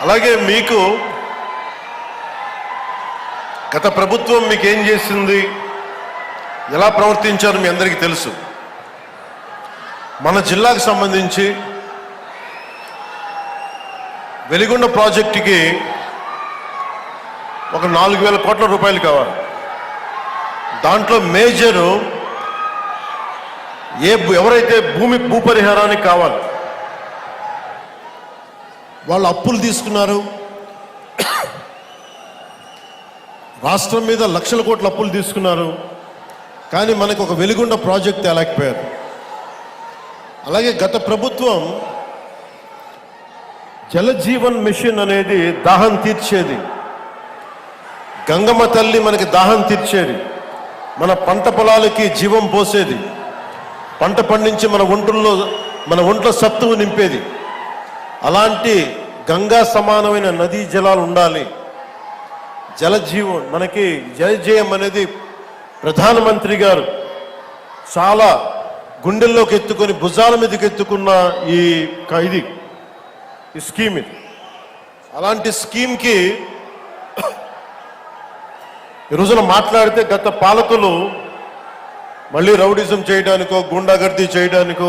అలాగే మీకు గత ప్రభుత్వం మీకు ఏం చేసింది? ఎలా ప్రవర్తించారు మీ అందరికీ తెలుసు. మన జిల్లాకు సంబంధించి వెలిగొండ ప్రాజెక్టుకి ఒక నాలుగు వేల కోట్ల రూపాయలు కావాలి. దాంట్లో మేజరు ఏ ఎవరైతే భూమి భూపరిహారానికి కావాలి వాళ్ళు అప్పులు తీసుకున్నారు. రాష్ట్రం మీద లక్షల కోట్ల అప్పులు తీసుకున్నారు. కానీ మనకు ఒక వెలుగుండ ప్రాజెక్ట్ తేలేకపోయారు. అలాగే గత ప్రభుత్వం జలజీవన్ మిషన్ అనేది దాహం తీర్చేది. గంగమ్మ తల్లి మనకి దాహం తీర్చేది. మన పంట పొలాలకి జీవం పోసేది. పంట పండించి మన ఒంట్లో మన ఒంట్లో సత్తువు నింపేది. అలాంటి గంగా సమానమైన నదీ జలాలు ఉండాలి. జలజీవం మనకి జలజయం అనేది ప్రధానమంత్రి గారు చాలా గుండెల్లోకి ఎత్తుకొని భుజాల మీదకి ఎత్తుకున్న ఈ ఇది ఈ స్కీమ్ ఇది. అలాంటి స్కీమ్కి ఈ రోజున మాట్లాడితే గత పాలకులు మళ్ళీ రౌడిజం చేయడానికో గుండాగర్దీ చేయడానికో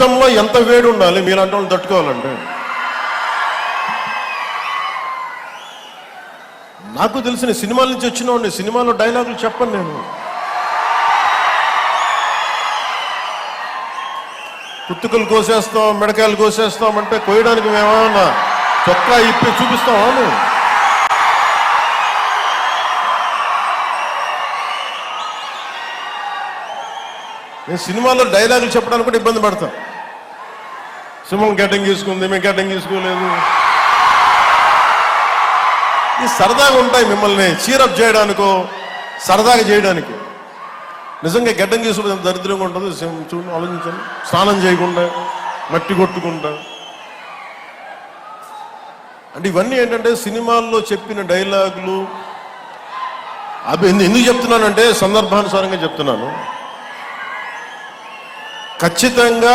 రక్తంలో ఎంత వేడి ఉండాలి మీలాంటి వాళ్ళు తట్టుకోవాలంటే? నాకు తెలిసిన సినిమాల నుంచి వచ్చిన సినిమాలో డైలాగులు చెప్పను నేను. కుత్తుకలు కోసేస్తాం మిడకాయలు కోసేస్తాం అంటే కోయడానికి మేమేమన్నా చొక్కా ఇప్పి చూపిస్తామా నువ్వు నేను సినిమాలో డైలాగులు చెప్పడానికి కూడా ఇబ్బంది పడతాను. సింహం గడ్డం తీసుకుంది మేము గడ్డం తీసుకోలేదు ఇది సరదాగా ఉంటాయి మిమ్మల్ని చీరప్ చేయడానికో సరదాగా చేయడానికి. నిజంగా గడ్డం తీసుకుంటే ఎంత దరిద్రంగా ఉంటుంది సింహం చూడండి ఆలోచించండి. స్నానం చేయకుండా మట్టి కొట్టుకుంటా. అంటే ఇవన్నీ ఏంటంటే సినిమాల్లో చెప్పిన డైలాగులు. అవి ఎందుకు చెప్తున్నానంటే సందర్భానుసారంగా చెప్తున్నాను. ఖచ్చితంగా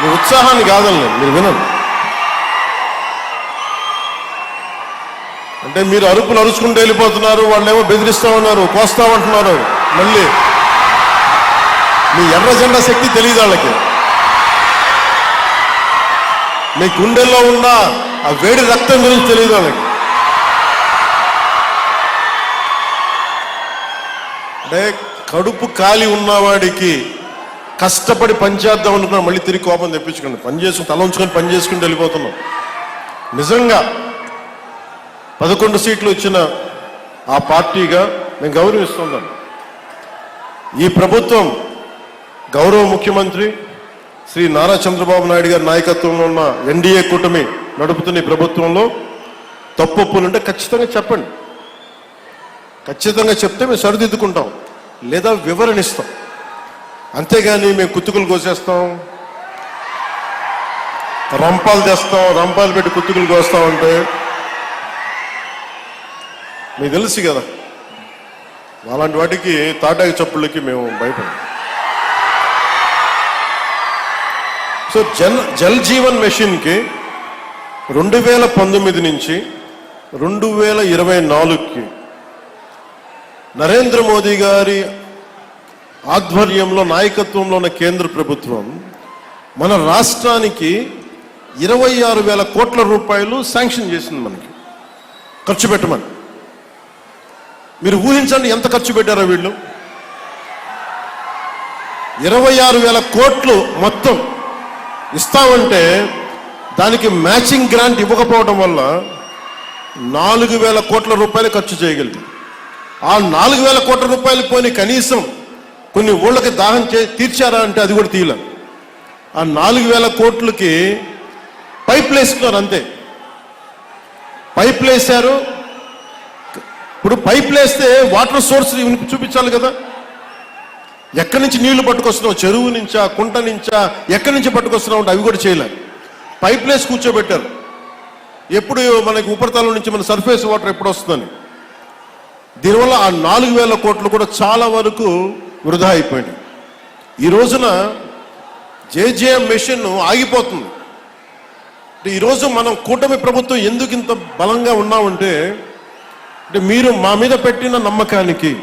మీ ఉత్సాహాన్ని కాదండి మీరు వినండి అంటే మీరు అరుపులు అరుచుకుంటూ వెళ్ళిపోతున్నారు వాళ్ళేమో బెదిరిస్తా ఉన్నారు కోస్తామంటున్నారు మళ్ళీ మీ ఎర్ర జెండా శక్తి తెలియదు వాళ్ళకి. మీ గుండెల్లో ఉన్న ఆ వేడి రక్తం గురించి తెలియదు వాళ్ళకి. అంటే కడుపు కాలి ఉన్నవాడికి కష్టపడి పనిచేద్దాం అనుకున్నా మళ్ళీ తిరిగి కోపం తెప్పించుకోండి పని చేసుకుని తల ఉంచుకొని పని చేసుకుని వెళ్ళిపోతున్నాం. నిజంగా పదకొండు సీట్లు వచ్చిన ఆ పార్టీగా మేము గౌరవిస్తున్నాం ఈ ప్రభుత్వం గౌరవ ముఖ్యమంత్రి శ్రీ నారా చంద్రబాబు నాయుడు గారి నాయకత్వంలో ఉన్న ఎన్డీఏ కూటమి నడుపుతున్న ఈ ప్రభుత్వంలో తప్పులుంటే ఖచ్చితంగా చెప్పండి. ఖచ్చితంగా చెప్తే మేము సరిదిద్దుకుంటాం. లేదా వివరణ ఇస్తాం. అంతేగాని మేము కుత్తుకులు కోసేస్తాం. రంపాలు తెస్తాం రంపాలు పెట్టి కుత్తుకులు కోస్తాం అంటే మీకు తెలుసు కదా అలాంటి వాటికి తాటాకి చప్పుళ్ళకి మేము బయట సో జల్ జల్ జీవన్ మెషిన్కి రెండు వేల పంతొమ్మిది నుంచి రెండు వేల ఇరవై నాలుగుకి నరేంద్ర మోదీ గారి ఆధ్వర్యంలో నాయకత్వంలో ఉన్న కేంద్ర ప్రభుత్వం మన రాష్ట్రానికి ఇరవై ఆరు వేల కోట్ల రూపాయలు శాంక్షన్ చేసింది మనకి. ఖర్చు పెట్టమని. మీరు ఊహించండి ఎంత ఖర్చు పెట్టారో వీళ్ళు? ఇరవై ఆరు వేల కోట్లు మొత్తం ఇస్తామంటే దానికి మ్యాచింగ్ గ్రాంట్ ఇవ్వకపోవడం వల్ల నాలుగు వేల కోట్ల రూపాయలు ఖర్చు చేయగలిగాం. ఆ నాలుగు వేల కోట్ల రూపాయలు పోని కనీసం కొన్ని ఊళ్ళకి దాహం చే తీర్చారా అంటే అది కూడా తీయలేం ఆ నాలుగు వేల కోట్లకి పైప్ వేసుకున్నారు అంతే. పైప్ వేశారు ఇప్పుడు పైప్ వేస్తే వాటర్ సోర్స్ చూపించాలి కదా. ఎక్కడి నుంచి నీళ్ళు పట్టుకొస్తున్నావు? చెరువు నుంచా కుంట నుంచా ఎక్కడి నుంచి పట్టుకొస్తున్నావు అంటే అవి కూడా చేయలే పైప్ లేసి కూర్చోబెట్టారు. ఎప్పుడు మనకి ఉపరితలం నుంచి మన సర్ఫేస్ వాటర్ ఎప్పుడు వస్తుందని. దీనివల్ల ఆ నాలుగు వేల కోట్లు కూడా చాలా వరకు వృధా అయిపోయింది. ఈ రోజున జేజేఎం మిషన్ ఆగిపోతుంది. అంటే ఈరోజు మనం కూటమి ప్రభుత్వం ఎందుకు ఇంత బలంగా ఉన్నామంటే అంటే మీరు మా మీద పెట్టిన నమ్మకానికి